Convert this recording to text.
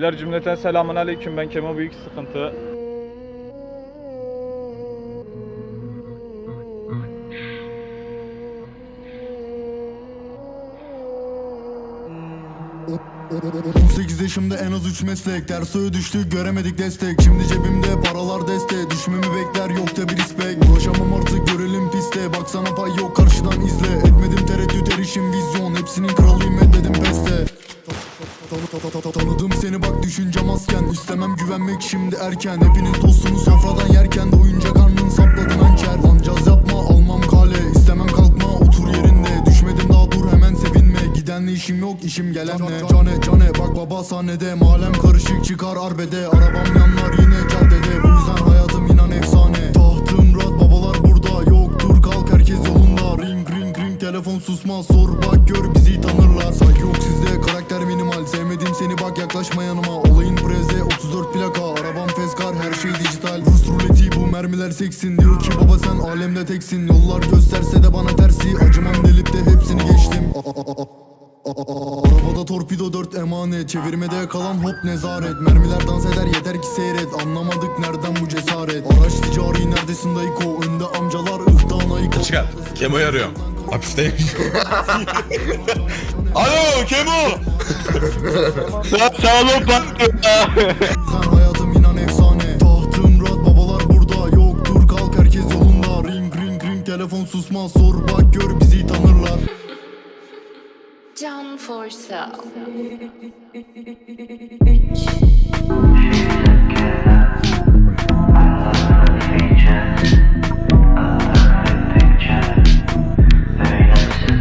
Beyler cümleten selamun aleyküm. Ben Kemo Büyük Sıkıntı. O- 18 yaşımda en az 3 meslek. Ters düştü göremedik destek. Şimdi cebimde paralar deste. Düşmemi bekler yok bir ispek Ulaşamam artık görelim piste. Baksana pay yok Tanıdım seni bak düşüncem azken İstemem güvenmek şimdi erken. Hepiniz dostunuz sofradan yerken. De Oyuncak karnın sapladım hançer Lan caz yapma almam kale. İstemem kalkma otur yerinde. Düşmedim daha dur hemen sevinme. Gidenle işim yok işim gelenle Cane cane. Bak baba sahnede Malem karışık çıkar arbede. Arabam yanlar yine caddede. Bu yüzden hayatım inan efsane. Tahtım rahat babalar burada. Yoktur kalk herkes yolunda. Ring ring ring. Telefon susmaz Sor. Bak gör bizi tanırlar. Saygı yok sizde yaklaşma yanıma Olayın preze. 34 plaka Arabam feskar her şey dijital. Rus ruleti bu mermiler seksin. Diyor ki baba sen alemde teksin. Yollar gösterse de bana tersi. Acımam delip de hepsini geçtim. Arabada torpido 4 emanet Çevirmede kalan hop nezaret. Mermiler dans eder yeter ki seyret. Anlamadık nereden bu cesaret. Araç ticari neredesin dayıko Önde amcalar ıhtan ayıko Çıkar. Kemo'yu arıyorum. Hapisteymiş. Alo Kemo. Sağ olun Sen hayatım inan efsane Tahtım rahat babalar burada Yoktur kalk herkes yolunda Ring ring ring telefon susmaz Sor bak gör bizi tanırlar Done for sale.